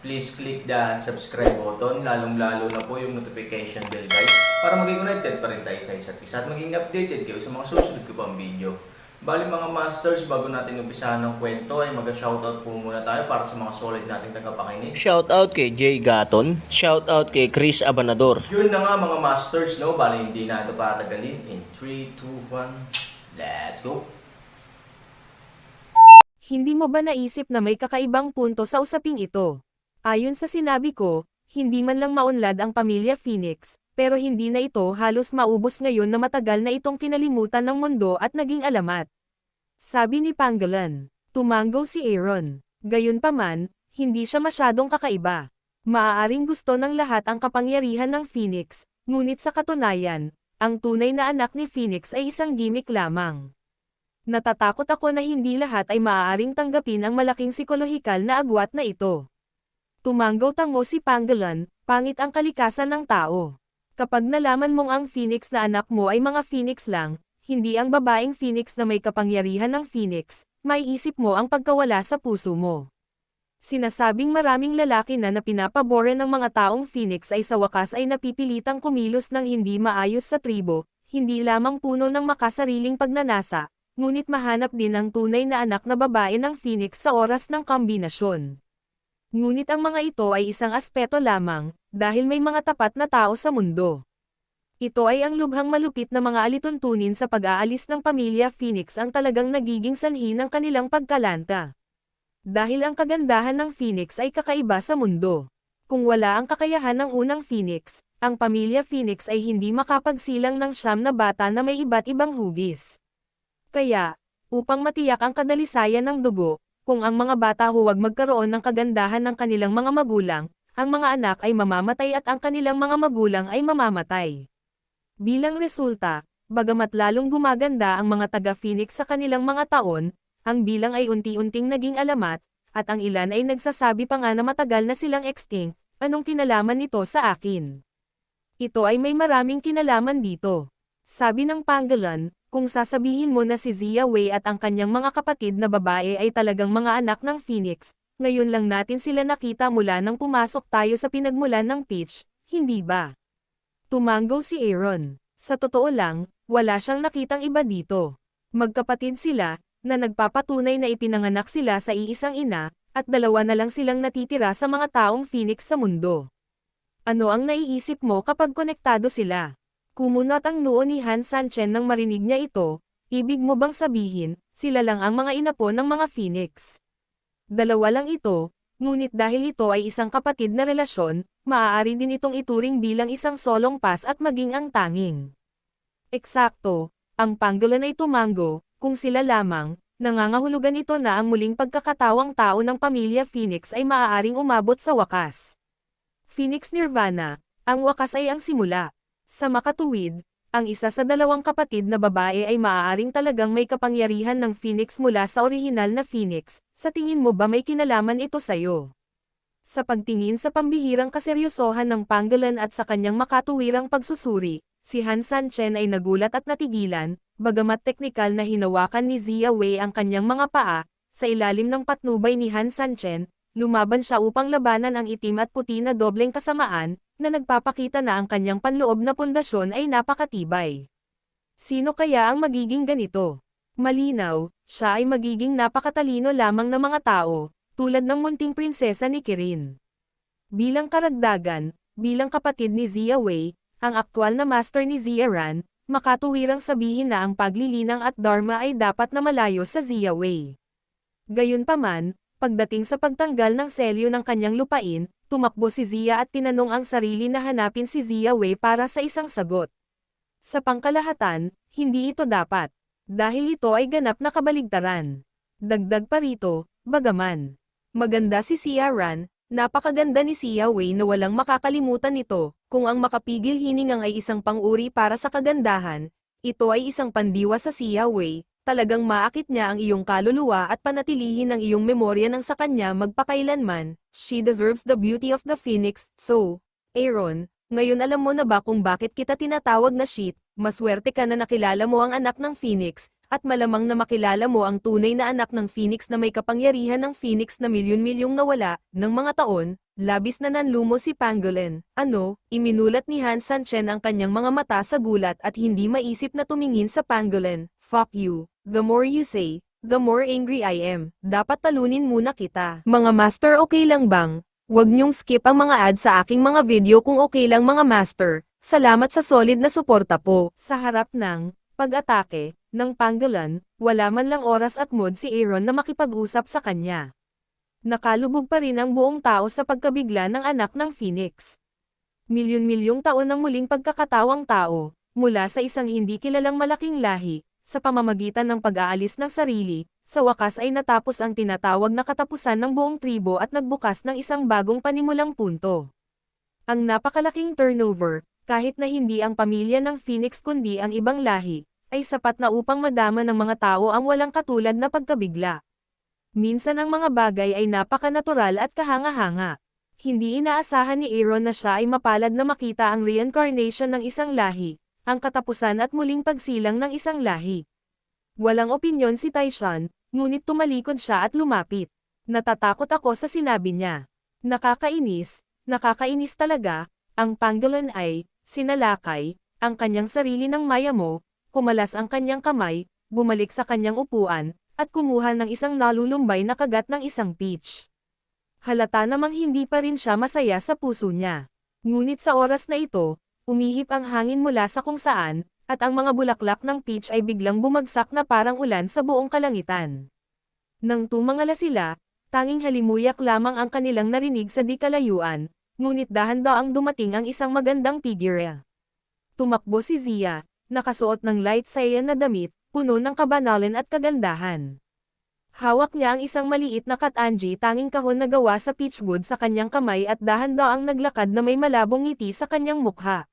please click the subscribe button, lalong-lalo na po yung notification bell guys, para maging connected pa rin tayo sa isa't isa at maging updated kayo sa mga susunod ko pang video. Bali mga masters, bago natin umpisahan ng kwento ay mag-shoutout po muna tayo para sa mga solid nating tagapakinig. Shoutout kay Jay Gaton. Shoutout kay Chris Abanador. Yun na nga mga masters, no? Bali hindi na ito patagalin. In 3, 2, 1, let's go! Hindi mo ba naisip na may kakaibang punto sa usaping ito? Ayon sa sinabi ko, hindi man lang maunlad ang pamilya Phoenix, pero hindi na ito halos maubos ngayon na matagal na itong kinalimutan ng mundo at naging alamat. Sabi ni Pangolin, tumango si Aaron. Gayunpaman, hindi siya masyadong kakaiba. Maaaring gusto ng lahat ang kapangyarihan ng Phoenix, ngunit sa katunayan, ang tunay na anak ni Phoenix ay isang gimmick lamang. Natatakot ako na hindi lahat ay maaaring tanggapin ang malaking psikolohikal na agwat na ito. Tumanggaw tango si Pangolin, pangit ang kalikasan ng tao. Kapag nalaman mong ang Phoenix na anak mo ay mga Phoenix lang, hindi ang babaeng Phoenix na may kapangyarihan ng Phoenix, may isip mo ang pagkawala sa puso mo. Sinasabing maraming lalaki na na ng mga taong Phoenix ay sa wakas ay napipilitang kumilos ng hindi maayos sa tribo, hindi lamang puno ng makasariling pagnanasa, ngunit mahanap din ang tunay na anak na babae ng Phoenix sa oras ng kombinasyon. Ngunit ang mga ito ay isang aspeto lamang, dahil may mga tapat na tao sa mundo. Ito ay ang lubhang malupit na mga alituntunin sa pag-aalis ng pamilya Phoenix ang talagang nagiging sanhi ng kanilang pagkalanta. Dahil ang kagandahan ng Phoenix ay kakaiba sa mundo. Kung wala ang kakayahan ng unang Phoenix, ang pamilya Phoenix ay hindi makapagsilang ng siyam na bata na may iba't ibang hugis. Kaya, upang matiyak ang kadalisayan ng dugo, kung ang mga bata huwag magkaroon ng kagandahan ng kanilang mga magulang, ang mga anak ay mamamatay at ang kanilang mga magulang ay mamamatay. Bilang resulta, bagamat lalong gumaganda ang mga taga-Phoenix sa kanilang mga taon, ang bilang ay unti-unting naging alamat, at ang ilan ay nagsasabi pa nga na matagal na silang extinct, anong kinalaman nito sa akin? Ito ay may maraming kinalaman dito. Sabi ng Pangolin, kung sasabihin mo na si Zia Wei at ang kanyang mga kapatid na babae ay talagang mga anak ng Phoenix, ngayon lang natin sila nakita mula nang pumasok tayo sa pinagmulan ng pitch, hindi ba? Tumango si Aaron. Sa totoo lang, wala siyang nakitang iba dito. Magkapatid sila, na nagpapatunay na ipinanganak sila sa iisang ina, at dalawa na lang silang natitira sa mga taong Phoenix sa mundo. Ano ang naiisip mo kapag konektado sila? Kumunat ang noo ni Han Sanchen nang marinig niya ito, ibig mo bang sabihin, sila lang ang mga inapo ng mga Phoenix? Dalawa lang ito, ngunit dahil ito ay isang kapatid na relasyon, maaari din itong ituring bilang isang solong pas at maging ang tanging. Eksakto, ang panggolan ay tumango, kung sila lamang, nangangahulugan ito na ang muling pagkakatawang tao ng pamilya Phoenix ay maaaring umabot sa wakas. Phoenix Nirvana, ang wakas ay ang simula. Sa makatuwid, ang isa sa dalawang kapatid na babae ay maaaring talagang may kapangyarihan ng Phoenix mula sa orihinal na Phoenix, sa tingin mo ba may kinalaman ito sa'yo? Sa pagtingin sa pambihirang kaseryosohan ng Pangolin at sa kanyang makatuwirang pagsusuri, si Han Sanchen ay nagulat at natigilan, bagamat teknikal na hinawakan ni Zia Wei ang kanyang mga paa, sa ilalim ng patnubay ni Han Sanchen, lumaban siya upang labanan ang itim at puti na dobleng kasamaan, na nagpapakita na ang kanyang panloob na pundasyon ay napakatibay. Sino kaya ang magiging ganito? Malinaw, siya ay magiging napakatalino lamang ng mga tao, tulad ng munting prinsesa ni Kirin. Bilang karagdagan, bilang kapatid ni Zia Wei, ang aktwal na master ni Zia Ran, makatuwirang sabihin na ang paglilinang at dharma ay dapat na malayo sa Zia Wei. Gayunpaman, pagdating sa pagtanggal ng selyo ng kanyang lupain, tumakbo si Zia at tinanong ang sarili na hanapin si Zia Wei para sa isang sagot. Sa pangkalahatan, hindi ito dapat. Dahil ito ay ganap na kabaligtaran. Dagdag pa rito, bagaman. Maganda si Sia Ran, Napakaganda ni Sia Wei na walang makakalimutan nito, kung ang makapigil hiningang ay isang pang-uri para sa kagandahan, ito ay isang pandiwa sa Sia Wei, talagang maakit niya ang iyong kaluluwa at panatilihin ang iyong memorya ng sa kanya magpakailanman, she deserves the beauty of the phoenix, so, Aaron, ngayon alam mo na ba kung bakit kita tinatawag na shit, maswerte ka na nakilala mo ang anak ng phoenix, at malamang na makilala mo ang tunay na anak ng Phoenix na may kapangyarihan ng Phoenix na milyon-milyong nawala, ng mga taon, labis na nanlumo si Pangolin. Ano, iminulat ni Han Sanchen ang kanyang mga mata sa gulat at hindi maisip na tumingin sa Pangolin. Fuck you. The more you say, the more angry I am. Dapat talunin muna kita. Mga master okay lang bang? Huwag niyong skip ang mga ad sa aking mga video kung okay lang mga master. Salamat sa solid na suporta po. Sa harap ng pag-atake ng Pangolin, wala man lang oras at mood si Aaron na makipag-usap sa kanya. Nakalubog pa rin ang buong tao sa pagkabigla ng anak ng Phoenix. Milyon-milyong taon ng muling pagkakatawang tao, mula sa isang hindi kilalang malaking lahi, sa pamamagitan ng pag-aalis ng sarili, sa wakas ay natapos ang tinatawag na katapusan ng buong tribo at nagbukas ng isang bagong panimulang punto. Ang napakalaking turnover, kahit na hindi ang pamilya ng Phoenix kundi ang ibang lahi, ay sapat na upang madama ng mga tao ang walang katulad na pagkabigla. Minsan ang mga bagay ay napakanatural at kahanga-hanga. Hindi inaasahan ni Aaron na siya ay mapalad na makita ang reincarnation ng isang lahi, ang katapusan at muling pagsilang ng isang lahi. Walang opinyon si Taishan, ngunit tumalikod siya at lumapit. Natatakot ako sa sinabi niya. Nakakainis, nakakainis talaga, ang pangolin ay, sinalakay, ang kanyang sarili ng maya mo, kumalas ang kanyang kamay, bumalik sa kanyang upuan, at kumuha ng isang nalulumbay na kagat ng isang peach. Halata namang hindi pa rin siya masaya sa puso niya. Ngunit sa oras na ito, umihip ang hangin mula sa kung saan, at ang mga bulaklak ng peach ay biglang bumagsak na parang ulan sa buong kalangitan. Nang tumangala sila, tanging halimuyak lamang ang kanilang narinig sa di kalayuan, ngunit dahan-daang dumating ang isang magandang figure. Tumakbo si Zia, nakasuot ng light cyan na damit, puno ng kabanalan at kagandahan. Hawak niya ang isang maliit na katanji tanging kahon na gawa sa peachwood sa kanyang kamay at dahan-daang naglakad na may malabong ngiti sa kanyang mukha.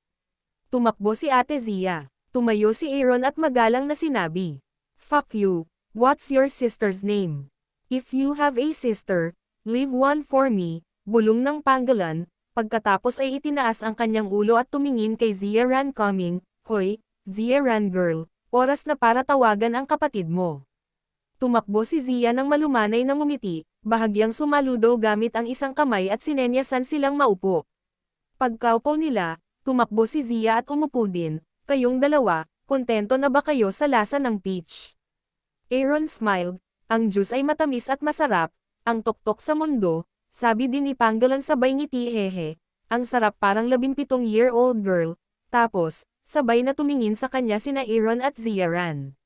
Tumakbo si Ate Zia. Tumayo si Aaron at magalang na sinabi. Fuck you. What's your sister's name? If you have a sister, leave one for me, bulong ng panggalan, pagkatapos ay itinaas ang kanyang ulo at tumingin kay Zia Ran coming, Hoy, Zia Ran girl, oras na para tawagan ang kapatid mo. Tumakbo si Zia ng malumanay na ngumiti, bahagyang sumaludo gamit ang isang kamay at sinenyasan silang maupo. Pagkaupo nila, tumakbo si Zia at umupo din, kayong dalawa, kontento na ba kayo sa lasa ng peach? Aaron smiled, ang juice ay matamis at masarap, ang tuktok sa mundo, sabi din ni Panggalan sabay ngiti hehe, ang sarap parang labimpitong year old girl, tapos, sabay na tumingin sa kanya sina Aaron at Ziaran.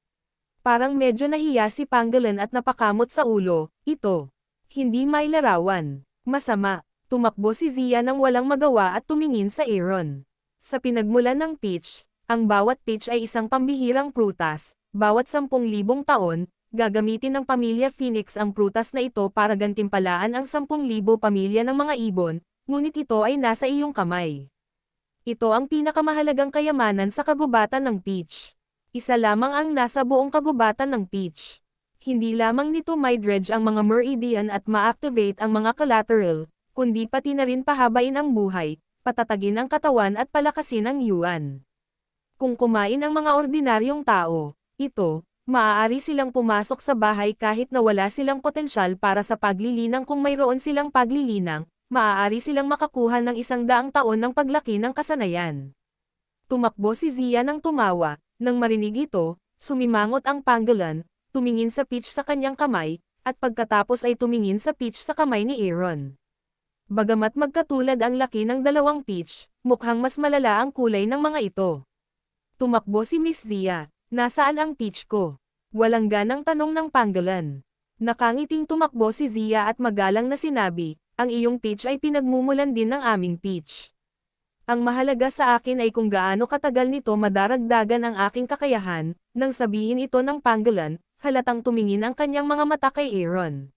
Parang medyo nahiya si Panggalan at napakamot sa ulo, ito. Hindi may larawan. Masama. Tumakbo si Zia nang walang magawa at tumingin sa Aaron. Sa pinagmulan ng peach, ang bawat peach ay isang pambihirang prutas, bawat sampung libong taon, gagamitin ng pamilya Phoenix ang prutas na ito para gantimpalaan ang sampung libo pamilya ng mga ibon, ngunit ito ay nasa iyong kamay. Ito ang pinakamahalagang kayamanan sa kagubatan ng peach. Isa lamang ang nasa buong kagubatan ng peach. Hindi lamang nito may dredge ang mga meridian at ma-activate ang mga collateral, kundi pati na rin pahabain ang buhay, patatagin ang katawan at palakasin ang yuan. Kung kumain ang mga ordinaryong tao, ito, maaari silang pumasok sa bahay kahit na wala silang potensyal para sa paglilinang kung mayroon silang paglilinang, maaari silang makakuha ng isang daang taon ng paglaki ng kasanayan. Tumakbo si Zia ng tumawa, nang marinig ito, sumimangot ang panggalan, tumingin sa peach sa kanyang kamay, at pagkatapos ay tumingin sa peach sa kamay ni Aaron. Bagamat magkatulad ang laki ng dalawang peach, mukhang mas malala ang kulay ng mga ito. Tumakbo si Miss Zia, nasaan ang peach ko? Walang ganang tanong ng panggalan. Nakangiting tumakbo si Zia at magalang na sinabi, ang iyong peach ay pinagmumulan din ng aming peach. Ang mahalaga sa akin ay kung gaano katagal nito madaragdagan ang aking kakayahan, nang sabihin ito ng panggalan, halatang tumingin ang kanyang mga mata kay Aaron.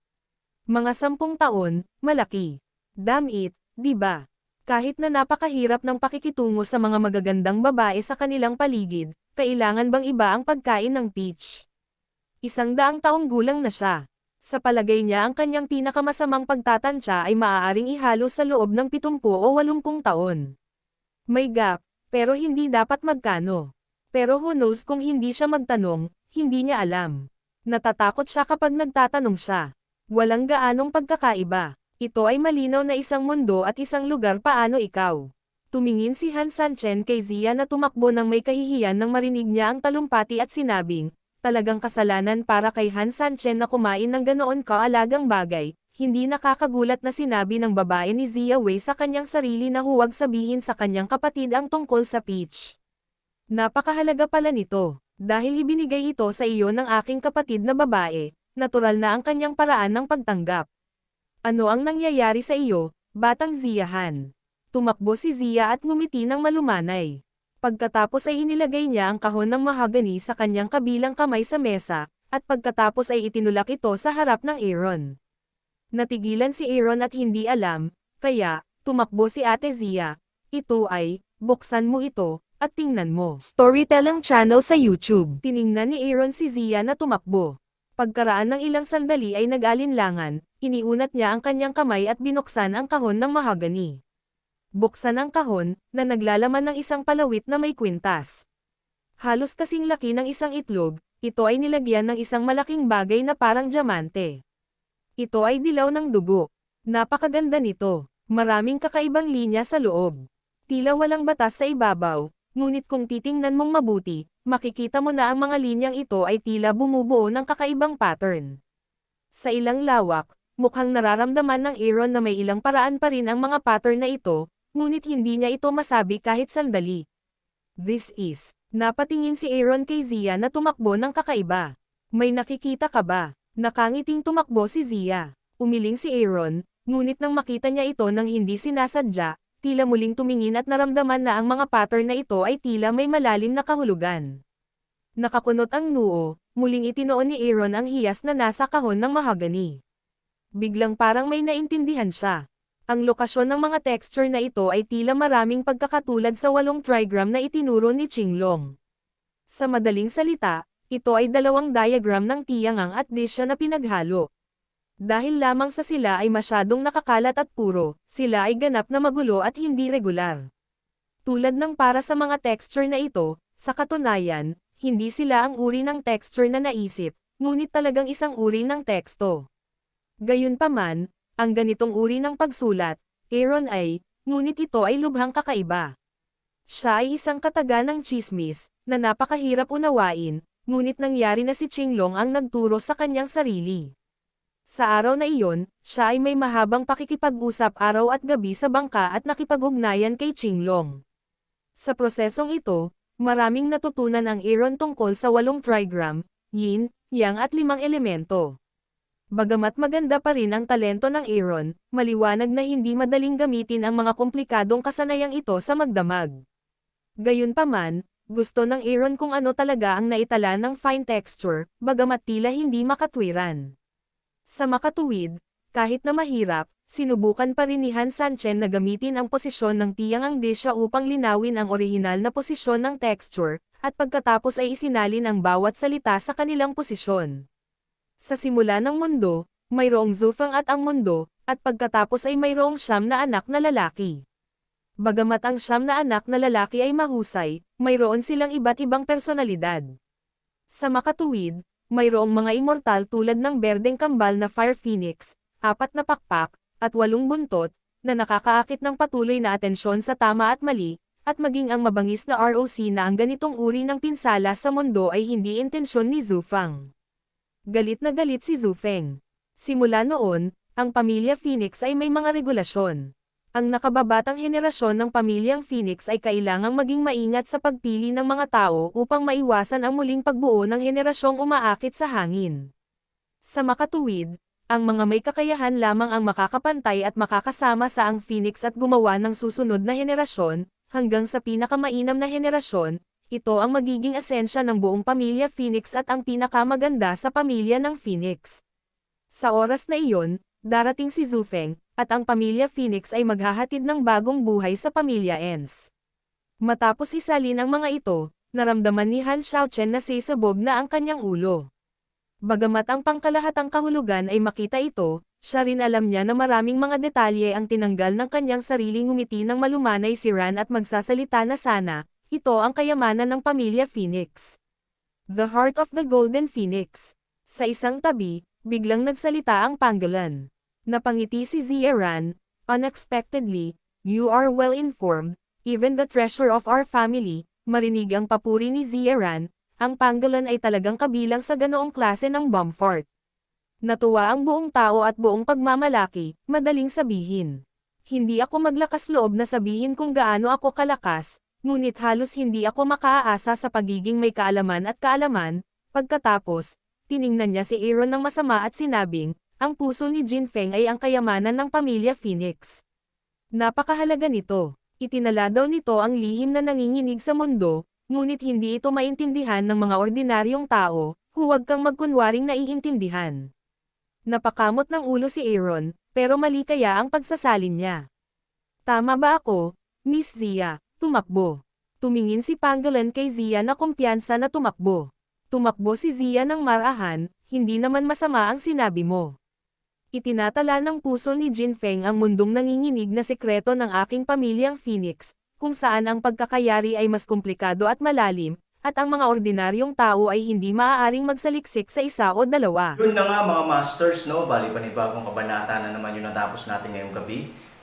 Mga sampung taon, malaki. Damn it, di ba? Kahit na napakahirap ng pakikitungo sa mga magagandang babae sa kanilang paligid, kailangan bang iba ang pagkain ng peach? Isang daang taong gulang na siya. Sa palagay niya ang kanyang pinakamasamang pagtatansya ay maaaring ihalo sa loob ng 70 o 80 taon. May gap, pero hindi dapat magkano. Pero who knows kung hindi siya magtanong, hindi niya alam. Natatakot siya kapag nagtatanong siya. Walang gaanong pagkakaiba. Ito ay malinaw na isang mundo at isang lugar paano ikaw. Tumingin si Han Sanchen kay Zia na tumakbo ng may kahihiyan nang marinig niya ang talumpati at sinabing, talagang kasalanan para kay Han Sanchen na kumain ng ganoon kaalagang bagay, hindi nakakagulat na sinabi ng babae ni Zia Wei sa kanyang sarili na huwag sabihin sa kanyang kapatid ang tungkol sa peach. Napakahalaga pala nito, dahil ibinigay ito sa iyo ng aking kapatid na babae, natural na ang kanyang paraan ng pagtanggap. Ano ang nangyayari sa iyo, batang Ziyahan? Tumakbo si Zia at ngumiti ng malumanay. Pagkatapos ay inilagay niya ang kahon ng mahagani sa kanyang kabilang kamay sa mesa, at pagkatapos ay itinulak ito sa harap ng Aaron. Natigilan si Aaron at hindi alam, kaya, tumakbo si Ate Zia. Ito ay, buksan mo ito, at tingnan mo. Storytelling channel sa YouTube. Tiningnan ni Aaron si Zia na tumakbo. Pagkaraan ng ilang sandali ay nag-alinlangan, iniunat niya ang kanyang kamay at binuksan ang kahon ng mahagani. Buksan ang kahon, na naglalaman ng isang palawit na may kwintas. Halos kasing laki ng isang itlog, ito ay nilagyan ng isang malaking bagay na parang diamante. Ito ay dilaw ng dugo. Napakaganda nito. Maraming kakaibang linya sa loob. Tila walang batas sa ibabaw, ngunit kung titingnan mong mabuti, makikita mo na ang mga linyang ito ay tila bumubuo ng kakaibang pattern. Sa ilang lawak, mukhang nararamdaman ng Aaron na may ilang paraan pa rin ang mga pattern na ito, ngunit hindi niya ito masabi kahit sandali. This is, napatingin si Aaron kay Zia na tumakbo ng kakaiba. May nakikita ka ba? Nakangiting tumakbo si Zia. Umiling si Aaron, ngunit nang makita niya ito nang hindi sinasadya, tila muling tumingin at naramdaman na ang mga pattern na ito ay tila may malalim na kahulugan. Nakakunot ang noo, muling itinoon ni Aaron ang hiyas na nasa kahon ng mahagani. Biglang parang may naintindihan siya. Ang lokasyon ng mga texture na ito ay tila maraming pagkakatulad sa walong trigram na itinuro ni Qinglong. Sa madaling salita, ito ay dalawang diagram ng tiyangang at disya na pinaghalo. Dahil lamang sa sila ay masyadong nakakalat at puro, sila ay ganap na magulo at hindi regular. Tulad ng para sa mga texture na ito, sa katunayan, hindi sila ang uri ng texture na naisip, ngunit talagang isang uri ng teksto. Gayunpaman, ang ganitong uri ng pagsulat, Aaron ay, ngunit ito ay lubhang kakaiba. Siya ay isang kataga ng chismis, na napakahirap unawain, ngunit nangyari na si Qinglong ang nagturo sa kanyang sarili. Sa araw na iyon, siya ay may mahabang pakikipag-usap araw at gabi sa bangka at nakipag-ugnayan kay Qinglong. Sa prosesong ito, maraming natutunan ang Aaron tungkol sa walong trigram, yin, yang at limang elemento. Bagamat maganda pa rin ang talento ng Aaron, maliwanag na hindi madaling gamitin ang mga komplikadong kasanayang ito sa magdamag. Gayunpaman, gusto ng Aaron kung ano talaga ang naitala ng fine texture, bagamat tila hindi makatwiran. Sa makatuwid, kahit na mahirap, sinubukan pa rin ni Han Sanchen na gamitin ang posisyon ng tiyang ang desya upang linawin ang orihinal na posisyon ng texture, at pagkatapos ay isinalin ang bawat salita sa kanilang posisyon. Sa simula ng mundo, mayroong Zufang at ang mundo, at pagkatapos ay mayroong siyam na anak na lalaki. Bagamat ang siyam na anak na lalaki ay mahusay, mayroon silang iba't ibang personalidad. Sa makatuwid, mayroong mga immortal tulad ng berdeng kambal na Fire Phoenix, apat na pakpak, at walong buntot, na nakakaakit ng patuloy na atensyon sa tama at mali, at maging ang mabangis na ROC na ang ganitong uri ng pinsala sa mundo ay hindi intensyon ni Zufang. Galit na galit si Zufeng. Simula noon, ang pamilya Phoenix ay may mga regulasyon. Ang nakababatang henerasyon ng pamilyang Phoenix ay kailangang maging maingat sa pagpili ng mga tao upang maiwasan ang muling pagbuo ng henerasyong umaakit sa hangin. Sa makatuwid, ang mga may kakayahan lamang ang makakapantay at makakasama sa ang Phoenix at gumawa ng susunod na henerasyon, hanggang sa pinakamainam na henerasyon, ito ang magiging esensya ng buong pamilya Phoenix at ang pinakamaganda sa pamilya ng Phoenix. Sa oras na iyon, darating si Zufeng, at ang pamilya Phoenix ay maghahatid ng bagong buhay sa pamilya Ens. Matapos isalin ang mga ito, naramdaman ni Han Xiaochen na sisabog na ang kanyang ulo. Bagamat ang pangkalahatang kahulugan ay makita ito, siya rin alam niya na maraming mga detalye ang tinanggal ng kanyang sariling ngumiti ng malumanay si Ran at magsasalita na sana, ito ang kayamanan ng pamilya Phoenix. The Heart of the Golden Phoenix. Sa isang tabi, biglang nagsalita ang panggalan. Napangiti si Zia Ran, unexpectedly, you are well informed, even the treasure of our family, marinig ang papuri ni Zia Ran, ang panggalan ay talagang kabilang sa ganoong klase ng Bumfort. Natuwa ang buong tao at buong pagmamalaki, madaling sabihin. Hindi ako maglakas loob na sabihin kung gaano ako kalakas, ngunit halos hindi ako makaaasa sa pagiging may kaalaman at kaalaman, pagkatapos, tiningnan niya si Aaron ng masama at sinabing, ang puso ni Jin Feng ay ang kayamanan ng pamilya Phoenix. Napakahalaga nito. Itinala daw nito ang lihim na nanginginig sa mundo, ngunit hindi ito maintindihan ng mga ordinaryong tao, huwag kang magkunwaring naiintindihan. Napakamot ng ulo si Aaron, pero mali kaya ang pagsasalin niya. Tama ba ako, Miss Zia? Tumakbo. Tumingin si Pangolin kay Zia na kumpiyansa na tumakbo. Tumakbo si Zia ng marahan, hindi naman masama ang sinabi mo. Itinatala ng puso ni Jin Feng ang mundong nanginginig na sekreto ng aking pamilyang Phoenix, kung saan ang pagkakayari ay mas komplikado at malalim, at ang mga ordinaryong tao ay hindi maaaring magsaliksik sa isa o dalawa. Yun na nga mga masters, no? Bali panibagong kabanata na naman yung natapos natin ngayong gabi.